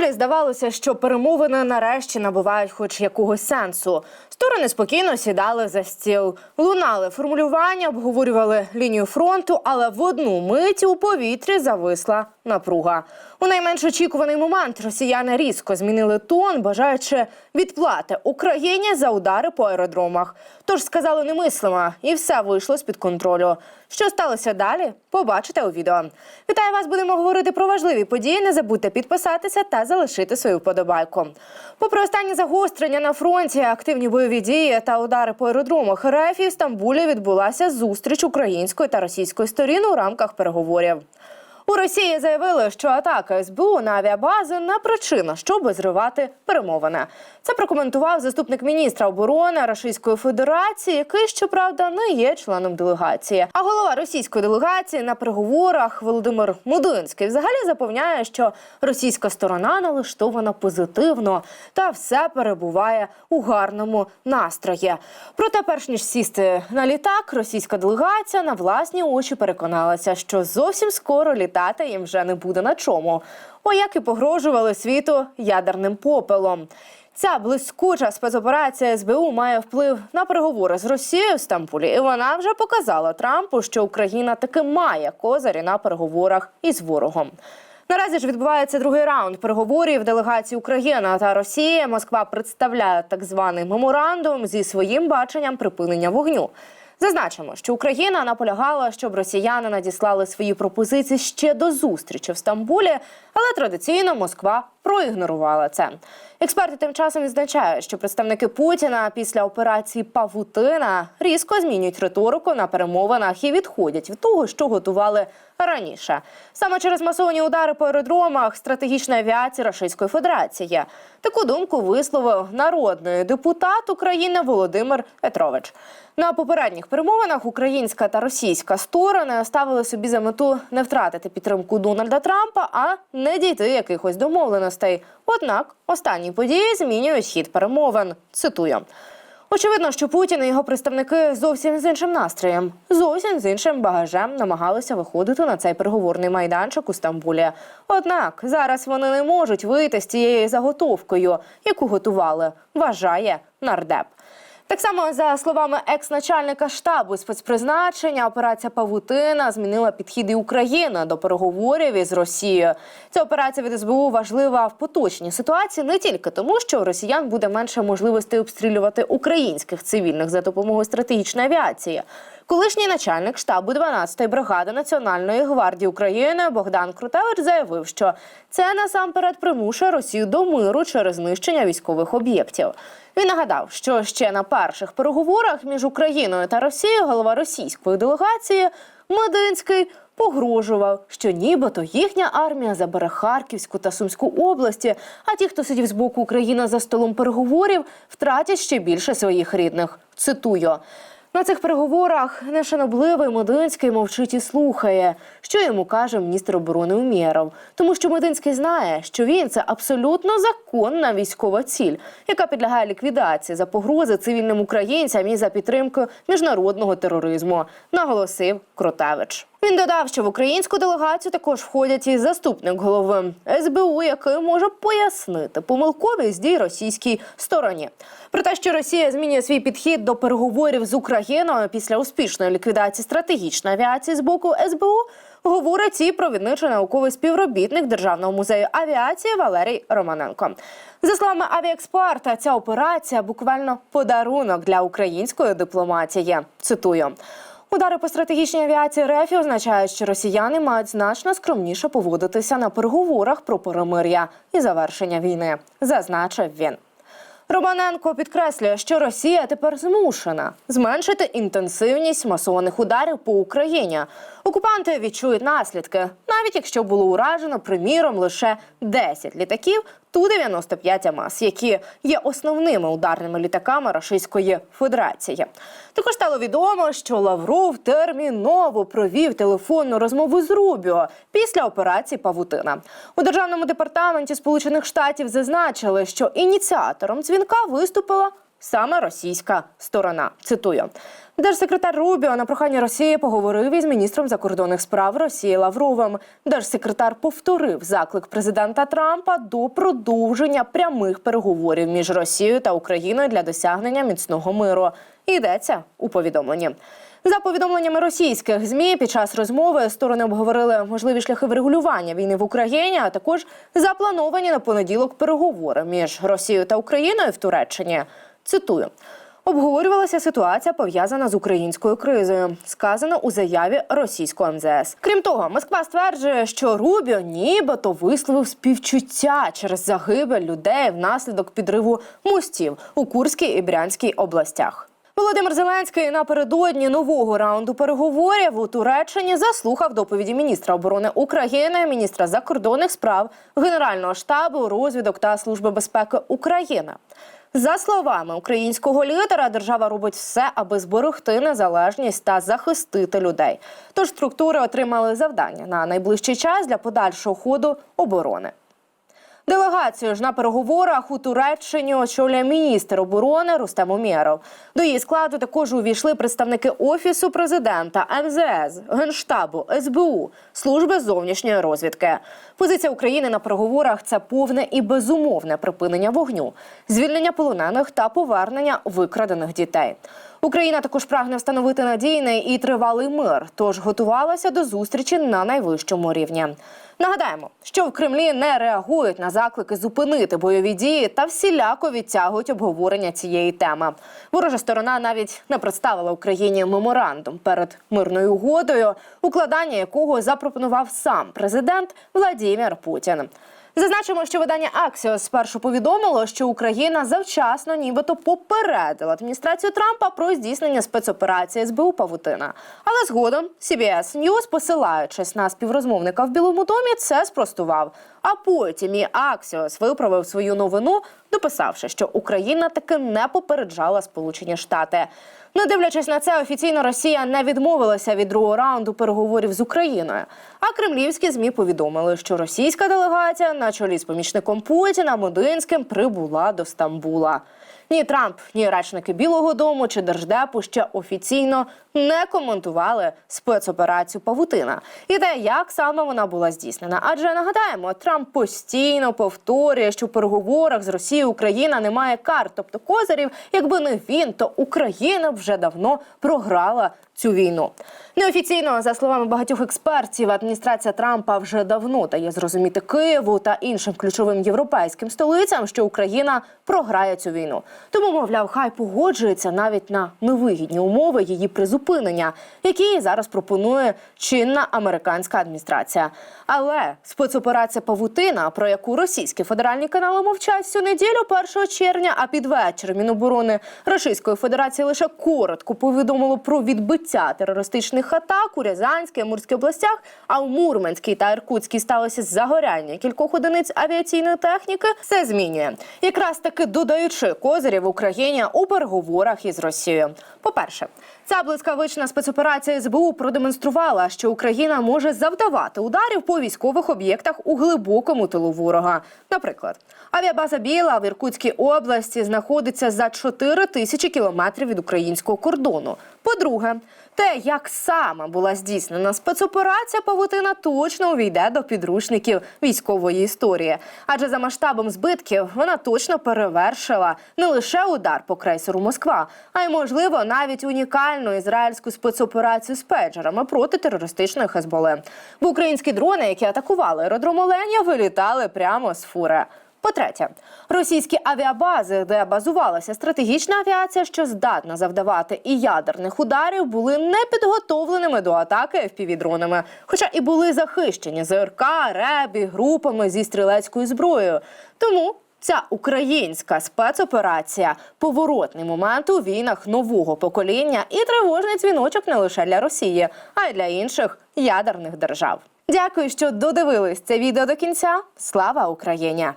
Стамбулі здавалося, що перемовини нарешті набувають хоч якогось сенсу. Сторони спокійно сідали за стіл, лунали формулювання, обговорювали лінію фронту, але в одну мить у повітрі зависла напруга. У найменш очікуваний момент росіяни різко змінили тон, бажаючи відплати Україні за удари по аеродромах. Тож сказали немислимо, і все вийшло з під контролю. Що сталося далі? Побачите у відео. Вітаю вас! Будемо говорити про важливі події. Не забудьте підписатися та залишити свою вподобайку. Попри останні загострення на фронті, активні бойові дії та удари по аеродромах РФ в Стамбулі відбулася зустріч української та російської сторін у рамках переговорів. У Росії заявили, що атака СБУ на авіабази не причина, щоб зривати перемовини. Це прокоментував заступник міністра оборони Російської Федерації, який щоправда не є членом делегації. А голова російської делегації на переговорах Володимир Мудинський взагалі запевняє, що російська сторона налаштована позитивно та все перебуває у гарному настрої. Проте, перш ніж сісти на літак, російська делегація на власні очі переконалася, що зовсім скоро літати їм вже не буде на чому. О, як і погрожували світу ядерним попелом. Ця блискуча спецоперація СБУ має вплив на переговори з Росією в Стамбулі, і вона вже показала Трампу, що Україна таки має козирі на переговорах із ворогом. Наразі ж відбувається другий раунд переговорів делегації України та Росії. Москва представляє так званий меморандум зі своїм баченням припинення вогню. Зазначимо, що Україна наполягала, щоб росіяни надіслали свої пропозиції ще до зустрічі в Стамбулі, але традиційно Москва проігнорувала це. Експерти тим часом відзначають, що представники Путіна після операції Павутина різко змінюють риторику на перемовинах і відходять від того, що готували раніше. Саме через масовані удари по аеродромах стратегічної авіації Російської Федерації. Таку думку висловив народний депутат України Володимир Петрович. На попередніх перемовинах українська та російська сторони ставили собі за мету не втратити підтримку Дональда Трампа, а не дійти якихось домовленостей. Однак останні події змінюють хід перемовин. Цитую. Очевидно, що Путін і його представники зовсім з іншим настроєм, зовсім з іншим багажем намагалися виходити на цей переговорний майданчик у Стамбулі. Однак зараз вони не можуть вийти з цією заготовкою, яку готували, вважає нардеп. Так само, за словами екс-начальника штабу спецпризначення, операція Павутина змінила підхід і України до переговорів із Росією. Ця операція від СБУ важлива в поточній ситуації не тільки тому, що у росіян буде менше можливостей обстрілювати українських цивільних за допомогою стратегічної авіації. Колишній начальник штабу 12-ї бригади Національної гвардії України Богдан Крутевич заявив, що це насамперед примушує Росію до миру через знищення військових об'єктів. Він нагадав, що ще на перших переговорах між Україною та Росією голова російської делегації Мединський погрожував, що нібито їхня армія забере Харківську та Сумську області, а ті, хто сидів з боку України за столом переговорів, втратять ще більше своїх рідних. Цитую. На цих переговорах нешанобливий Мединський мовчить і слухає, що йому каже міністр оборони Умєров. Тому що Мединський знає, що він це абсолютно законна військова ціль, яка підлягає ліквідації за погрози цивільним українцям і за підтримку міжнародного тероризму, наголосив Кротевич. Він додав, що в українську делегацію також входять і заступник голови СБУ, який може пояснити помилковість дій російській стороні. Про те, що Росія змінює свій підхід до переговорів з Україною після успішної ліквідації стратегічної авіації з боку СБУ, говорить і провідничий науковий співробітник Державного музею авіації Валерій Романенко. За словами авіаексперта, ця операція буквально подарунок для української дипломатії. Цитую. Удари по стратегічній авіації РФ означають, що росіяни мають значно скромніше поводитися на переговорах про перемир'я і завершення війни, зазначив він. Романенко підкреслює, що Росія тепер змушена зменшити інтенсивність масованих ударів по Україні. Окупанти відчують наслідки, навіть якщо було уражено, приміром, лише 10 літаків Ту-95 АМАС, які є основними ударними літаками Російської Федерації. Також стало відомо, що Лавров терміново провів телефонну розмову з Рубіо після операції Павутина. У державному департаменті Сполучених Штатів зазначили, що ініціатором дзвінка виступила саме російська сторона. Цитую. Держсекретар Рубіо на прохання Росії поговорив із міністром закордонних справ Росії Лавровим. Держсекретар повторив заклик президента Трампа до продовження прямих переговорів між Росією та Україною для досягнення міцного миру. Йдеться у повідомленні. За повідомленнями російських змі під час розмови сторони обговорили можливі шляхи врегулювання війни в Україні, а також заплановані на понеділок переговори між Росією та Україною в Туреччині. Цитую. Обговорювалася ситуація пов'язана з українською кризою, сказано у заяві російського МЗС. Крім того, Москва стверджує, що Рубіо нібито висловив співчуття через загибель людей внаслідок підриву мостів у Курській і Брянській областях. Володимир Зеленський напередодні нового раунду переговорів у Туреччині заслухав доповіді міністра оборони України, міністра закордонних справ, генерального штабу, розвідок та служби безпеки України. За словами українського лідера, держава робить все, аби зберегти незалежність та захистити людей. Тож структури отримали завдання на найближчий час для подальшого ходу оборони. Делегацію ж на переговорах у Туреччині очолює міністр оборони Рустем Умєров. До її складу також увійшли представники офісу президента, МЗС, генштабу, СБУ, служби зовнішньої розвідки. Позиція України на переговорах це повне і безумовне припинення вогню, звільнення полонених та повернення викрадених дітей. Україна також прагне встановити надійний і тривалий мир, тож готувалася до зустрічі на найвищому рівні. Нагадаємо, що в Кремлі не реагують на заклики зупинити бойові дії та всіляко відтягують обговорення цієї теми. Ворожа сторона навіть не представила Україні меморандум перед мирною угодою, укладання якого запропонував сам президент Владімір Путін. Зазначимо, що видання Аксіос спершу повідомило, що Україна завчасно, нібито попередила адміністрацію Трампа про здійснення спецоперації СБУ Павутина. Але згодом CBS News, посилаючись на співрозмовника в Білому домі, це спростував. А потім і Аксіос виправив свою новину, дописавши, що Україна таки не попереджала Сполучені Штати. Не дивлячись на це, офіційно Росія не відмовилася від другого раунду переговорів з Україною. А кремлівські змі повідомили, що російська делегація на чолі з помічником Путіна Мединським прибула до Стамбула. Ні Трамп, ні речники Білого Дому чи Держдепу ще офіційно не коментували спецоперацію Павутина і те, як саме вона була здійснена. Адже нагадаємо, Трамп постійно повторює, що в переговорах з Росією Україна не має карт, тобто козирів. Якби не він, то Україна вже давно програла цю війну. Неофіційно, за словами багатьох експертів, адміністрація Трампа вже давно дає зрозуміти Києву та іншим ключовим європейським столицям, що Україна програє цю війну. Тому, мовляв, хай погоджується навіть на невигідні умови її призупинення, які зараз пропонує чинна американська адміністрація. Але спецоперація Павутина, про яку російські федеральні канали мовчать всю неділю, 1 червня, а під вечір Міноборони Російської Федерації лише коротко повідомило про відбиття терористичних атак у Рязанській, Амурській областях. А у Мурманській та Іркутській сталося загоряння кількох одиниць авіаційної техніки. Все змінює, якраз таки додаючи козирів Україні у переговорах із Росією. По перше, ця блискавична спецоперація СБУ продемонструвала, що Україна може завдавати ударів по військових об'єктах у глибокому тилу ворога. Наприклад, авіабаза Біла в Іркутській області знаходиться за 4 тисячі кілометрів від українського кордону. По-друге, те, як саме була здійснена спецоперація Павутина, точно увійде до підручників військової історії. Адже за масштабом збитків вона точно перевершила не лише удар по крейсеру Москва, а й можливо навіть унікальну ізраїльську спецоперацію з педжерами проти терористичної Хезболи. Бо українські дрони, які атакували аеродром Оленя, вилітали прямо з фури. По-третє, російські авіабази, де базувалася стратегічна авіація, що здатна завдавати і ядерних ударів, були не підготовленими до атаки FPV-дронами, хоча і були захищені ЗРК, РЕБ і групами зі стрілецькою зброєю. Тому Ця українська спецоперація поворотний момент у війнах нового покоління і тривожний дзвіночок не лише для Росії, а й для інших ядерних держав. Дякую, що додивились це відео до кінця. Слава Україні!